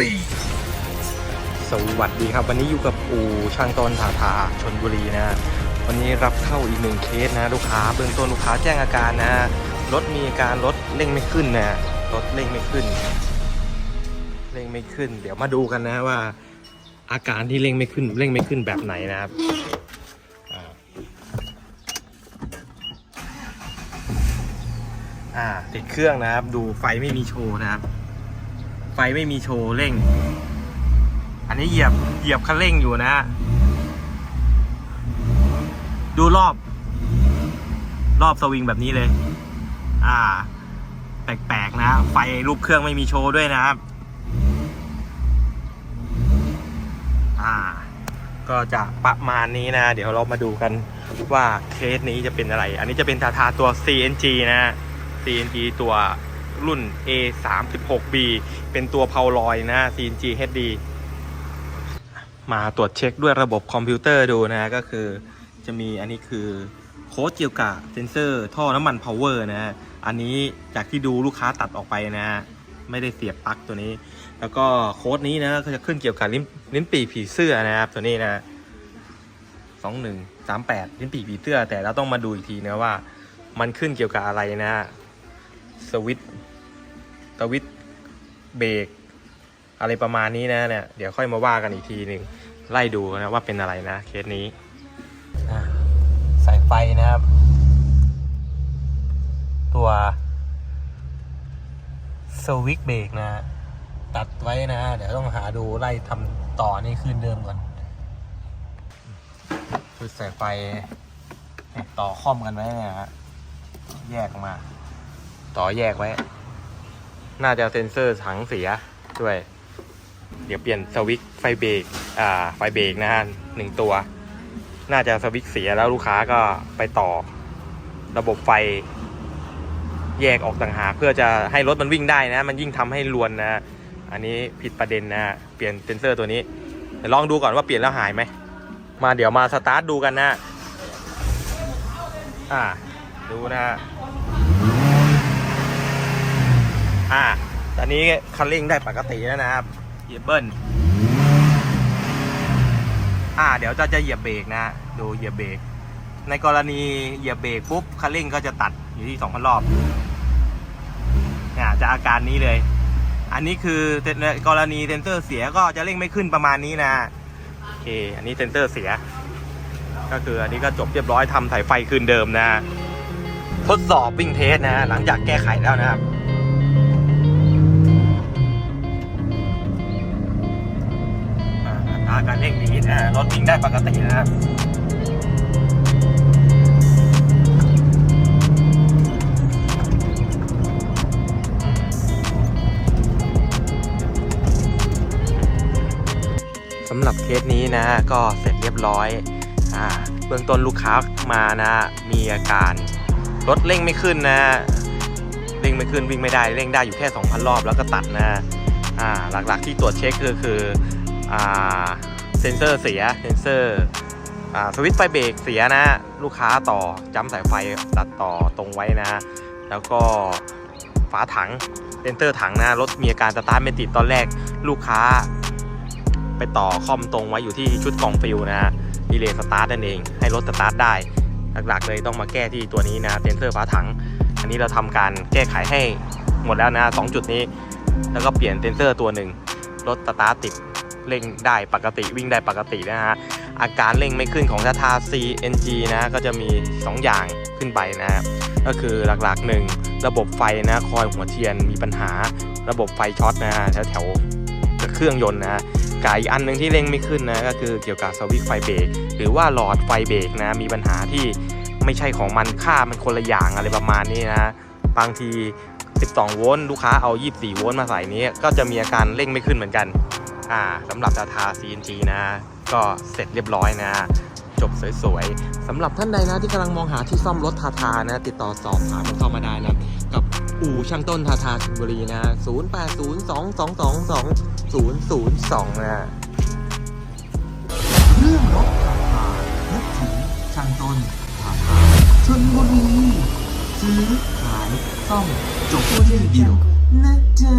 รีสวัสดีครับ วันนี้อยู่กับอูช่างต้นทาทาชนบุรีนะ วันนี้รับเข้าอีกหนึ่งเคสนะ ลูกค้าเบื้องต้นลูกค้าแจ้งอาการนะรถมีอาการรถเร่งไม่ขึ้นนะรถเร่งไม่ขึ้นเร่งไม่ขึ้น เดี๋ยวมาดูกันนะว่า อาการที่เร่งไม่ขึ้นเร่งไม่ขึ้นแบบไหนนะครับอ่าติดเครื่องนะครับ ดูไฟไม่มีโชว์นะครับ ฟไม่มีโชว์เร่ง อันนี้เหยียบเหยียบคันเร่งอยู่นะดูรอบ รอบสวิงแบบนี้เลย อ่า แปลกๆนะ ไฟรูปเครื่องไม่มีโชว์ด้วยนะครับ อ่า ก็จะประมาณนี้นะ เดี๋ยวเรามาดูกันว่าเคสนี้จะเป็นอะไร อันนี้จะเป็นทาทาตัว CNG นะ CNG ตัว รุ่น A 3 6 B เป็นตัวเพาลอยนะ CNG HD มาตรวจเช็คด้วยระบบคอมพิวเตอร์ดูนะ ก็คือจะมีอันนี้คือโค้ดเกี่ยวกับเซนเซอร์ท่อน้ำมันพาวเวอร์นะอันนี้จากที่ดูลูกค้าตัดออกไปนะไม่ได้เสียบปลั๊กตัวนี้ แล้วก็โค้ดนี้นะก็จะขึ้นเกี่ยวกับลิ้นลิ้นปีกผีเสื้อนะครับตัวนี้นะสองหนึ่งสามแปดลิ้นปีกผีเสื้อ แต่เราต้องมาดูอีกทีนะว่า มันขึ้นเกี่ยวกับอะไรนะสวิต ช์สวิตเบรกอะไรประมาณนี้นะเนี่ยเดี๋ยวค่อยมาว่ากันอีกทีหนึ่งไล่ดูนะว่าเป็นอะไรนะเคสนี้สายไฟนะครับ ตัวสวิตเบรกนะตัดไว้นะ เดี๋ยวต้องหาดูไล่ทำต่อนี่คืนเดิมก่อนคือสายไฟต่อค่อมกันไว้เนี่ยฮะแยกมา ต่อแยกไว้ น่าจะเซ็นเซอร์ถังเสียด้วย เดี๋ยวเปลี่ยนสวิตช์ไฟเบรกอ่าไฟเบรกนะฮะหนึ่งตัว น่าจะสวิตช์เสียแล้วลูกค้าก็ไปต่อ ระบบไฟแยกออกต่างหากเพื่อจะให้รถมันวิ่งได้นะ มันยิ่งทำให้ลวนนะ อันนี้ผิดประเด็นนะเปลี่ยนเซนเซอร์ตัวนี้เดี๋ยวลองดูก่อนว่าเปลี่ยนแล้วหายไหม มาเดี๋ยวมาสตาร์ทดูกันนะ อ่า ดูนะฮะอ่า ตอ นนี้คันเร่งได้ปกติแล้วนะครับ เหยียบเบิ้ล อ่า เดี๋ยวจะจะเหยียบเบรกนะ ดูเหยียบเบรก ในกรณีเหยียบเบรกปุ๊บคันเร่งก็จะตัดอยู่ที่2,000รอบเนี่ยจะอาการนี้เลย อันนี้คือกรณีเซนเซอร์เสียก็จะเร่งไม่ขึ้นประมาณนี้นะ โอเค อันนี้เซนเซอร์เสีย ก็คืออันนี้ก็จบเรียบร้อยทำสายไฟคืนเดิมนะ ทดสอบวิ่งเทสนะ หลังจากแก้ไขแล้วนะครับาอัตราการเร่งดีนะรถวิ่งได้ปกตินะครับสำหรับเคสนี้นะก็เสร็จเรียบร้อยอ่าเบื้องต้นลูกค้ามานะมีอาการรถเร่งไม่ขึ้นนะเร่งไม่ขึ้นวิ่งไม่ได้เร่งได้อยู่แค่ 2,000 รอบแล้วก็ตัดนะอ่าหลักๆที่ตรวจเช็คก็คืออ่า เซนเซอร์เสียเซนเซอร์สวิตช์ไฟเบรกเสียนะ ลูกค้าต่อจ้ำสายไฟตัดต่อตรงไว้นะ แล้วก็ฝาถังเซนเตอร์ถังนะรถมีอาการสตาร์ทไม่ติดตอนแรกลูกค้า ไปต่อคอมตรงไว้อยู่ที่ชุดกล่องฟิลนะดีเลย์สตาร์ทนั่นเองให้รถสตาร์ทได้หลักๆเลยต้องมาแก้ที่ตัวนี้นะเซนเซอร์ฝาถัง อันนี้เราทำการแก้ไขให้หมดแล้วนะสองจุดนี้ แล้วก็เปลี่ยนเซนเซอร์ตัวหนึ่งรถสตาร์ทติด เร่งได้ปกติวิ่งได้ปกตินะฮะอาการเร่งไม่ขึ้นของทาทา CNG นะก็จะมี 2 อย่างขึ้นไปนะก็คือหลักๆหนึ่งระบบไฟนะคอยหัวเทียนมีปัญหาระบบไฟช็อตนะแถวแถวๆเครื่องยนต์นะกายอีกอันหนึ่งที่เร่งไม่ขึ้นนะก็คือเกี่ยวกับสวิตไฟเบรกหรือว่าหลอดไฟเบรกนะมีปัญหาที่ไม่ใช่ของมันค่ามันคนละอย่างอะไรประมาณนี้นะบางที 12 โวลต์ลูกค้าเอา 24 โวลต์มาใส่นี้ก็จะมีอาการเร่งไม่ขึ้นเหมือนกัน อ่าสำหรับดาทา CNG นะ ก็เสร็จเรียบร้อยนะ จบสวยๆสำหรับท่านใดนะที่กำลังมองหาที่ซ่อมรถทาทานะ ติดต่อสอบถามเข้ามาได้นะ กับอู่ช่างต้นทาทาชลบุรีนะ 0802222002 นะเรื่องรถราคานึกถึงช่างต้นราคาชนบุรีซื้อขายซ่อมจบที่เดียวนะจ๊ะ